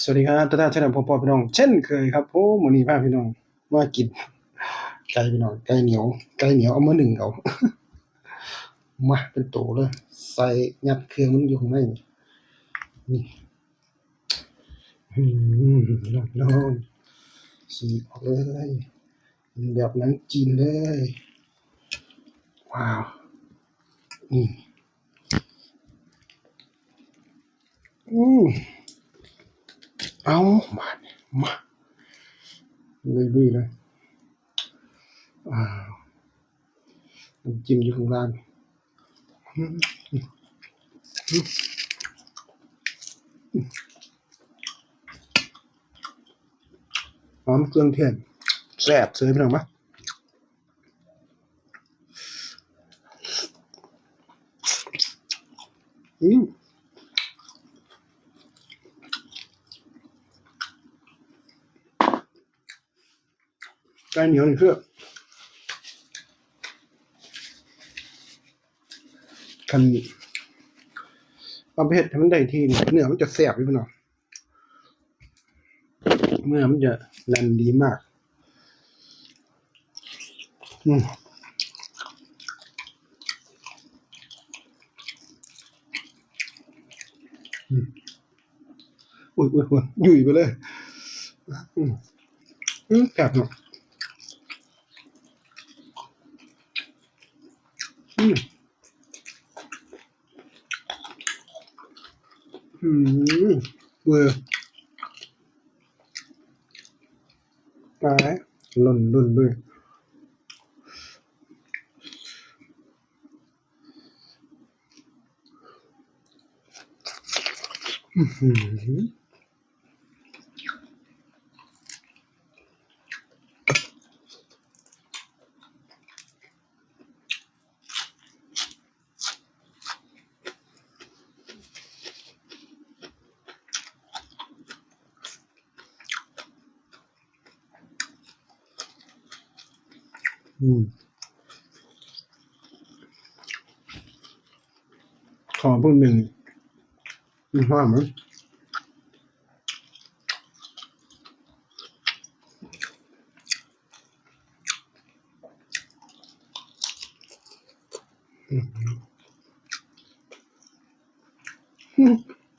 สวัสดีครับท่านท่านพ่อพ่อพี่น้อง เช่นเคยครับผมวันนี้พาพี่น้องมากินไก่พี่น้องไก่เหนียวไก่เหนียวเอามาหนึ่งเอามาเป็นโตเลย ใส่ยัดเครื่องมันอยู่ข้างในนี่นี่อืมน้องน้องสีออกเลยแบบหนังจีนเลย ว้าวนี่อืม เอามาเนี่ยมาลุยเลยอ่าจิ้มอยู่ข้างล่างหอมเครื่องเทศแซ่บเสยไปหน่อยมั้ยอืม ไก่เหนียวนี่คือคันความเผ็ดให้มันได้ทีเนื้อมันจะแซ่บพี่น้องเมื่อมันจะแลนดีมาก อืมอุ้ยอุ้ยอุ้ยยุ่ยไปเลยอืมอืมแซ่บเนาะ อืมอื มเวอร์ไปหล่นหล่นด้วยอือหืออืม ขอเพิ่งหนึ่งมีความมั้ย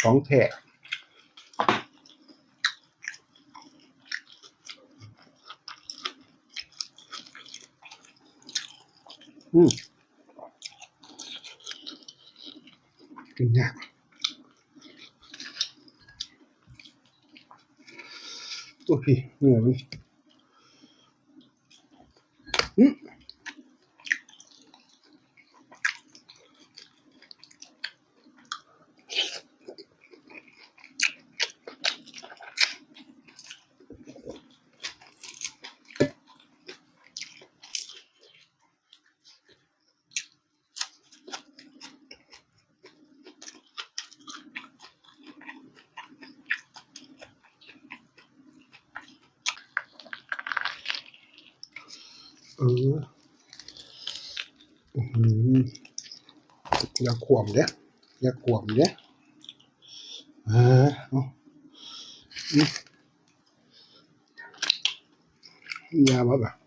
ของแท้ อืมกินยากโอ้พี่เหนื่อยมั้ยอืม เอออือหืออย่าขวมเด้อย่าขวมเด้อ่าเออยาบ้าบ่ะ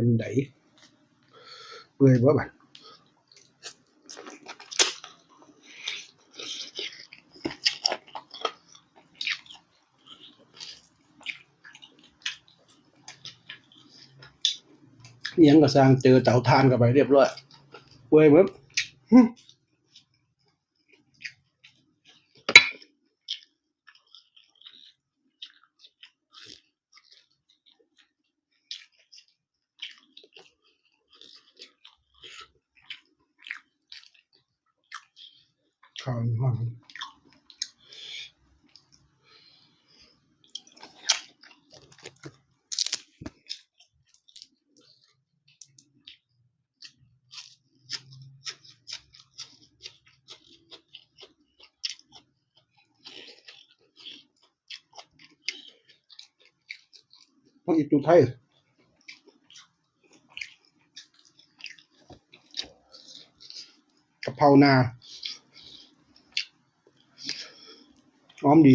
mình đẩy mười bó bạch ยังก็สร้างเจอเตาทานกันไปเรียบร้อยเว้ยมึง ข้าวหอมต้องอีกตูไทยกะเพรานา หอมดี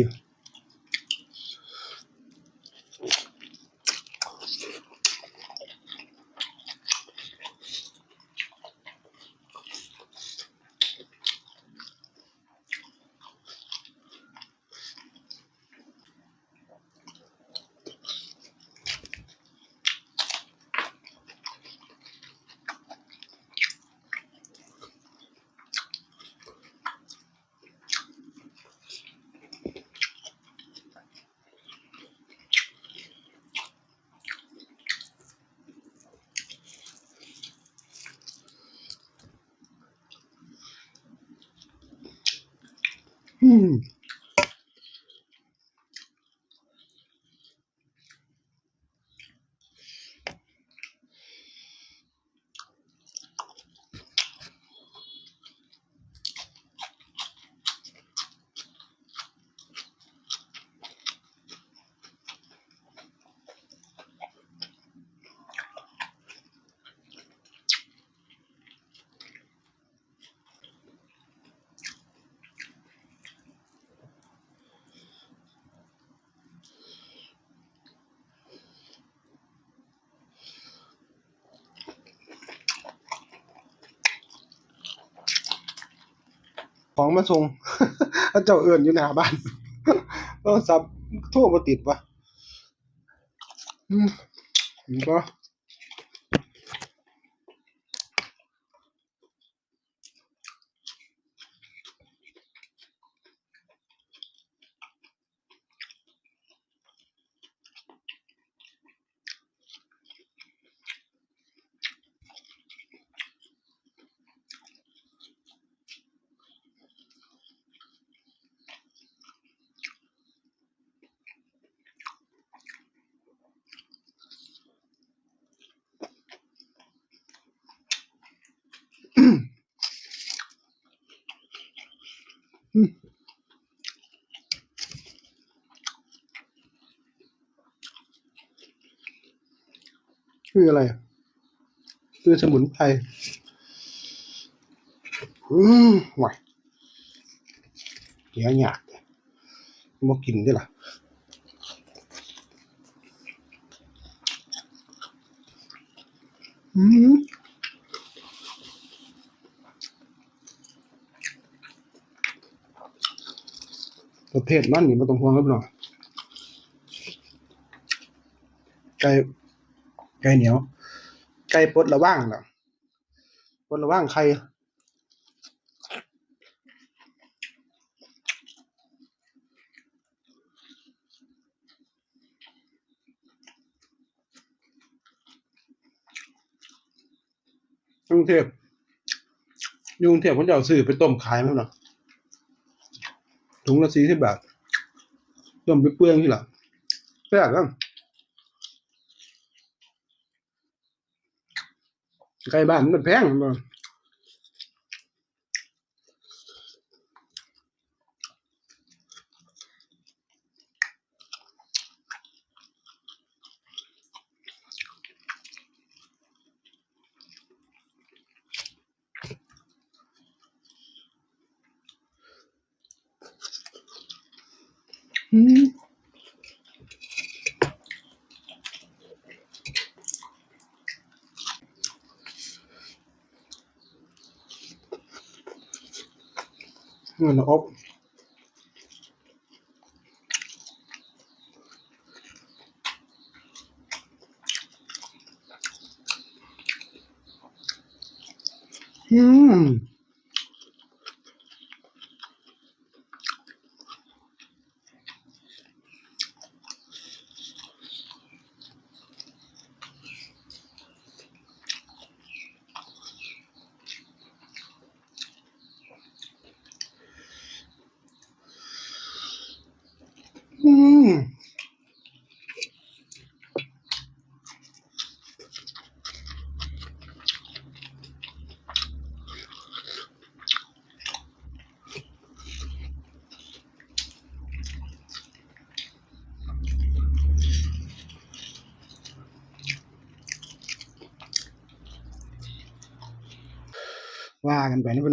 อืม ของมาส่งเจ้าเอื่นอยู่หน้าบ้านโทรศัพท์โทรมาติดวะอืมก็ คืออะไรคือสมุนไพรอืมหวเดี๋ยวหยาดมากินได้ละอืมประเภทมันนี่ม่ต้องห่วงครับเนาะไก่ ไก่เหนียว ไก่ปลดระว่างล่ะปลดระว่างใครกรุงเทพยุงเทพเขาจะเอาซื้อไปต้มขายมั้งเนาะถุงละสี่สิบบาทต้มไปเปลืองที่หลังแซ่บจัง ไก่บ้านมันแพงมันบ่อืมเ ng loob. Mmm. บอืมอืมว่ากันไปนะ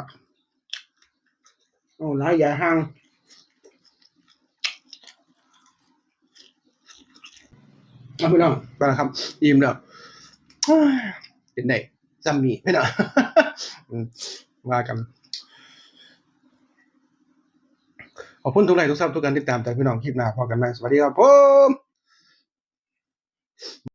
องเนาะจำนี่ละข่อยผู้หาเอ้ยว่าโอ้ร้ายใหญ่ห้างเอาไปน้องไปแล้วครับอิ่มแล้วเฮ้ยเป็นไงซ้ำนี่ไม่น่ะอืมว่ากันขอบคุณทุกไลค์ทุกซับทุกการติดตามจากพี่น้องคลิปหน้าพอกันไหมสวัสดีครับผม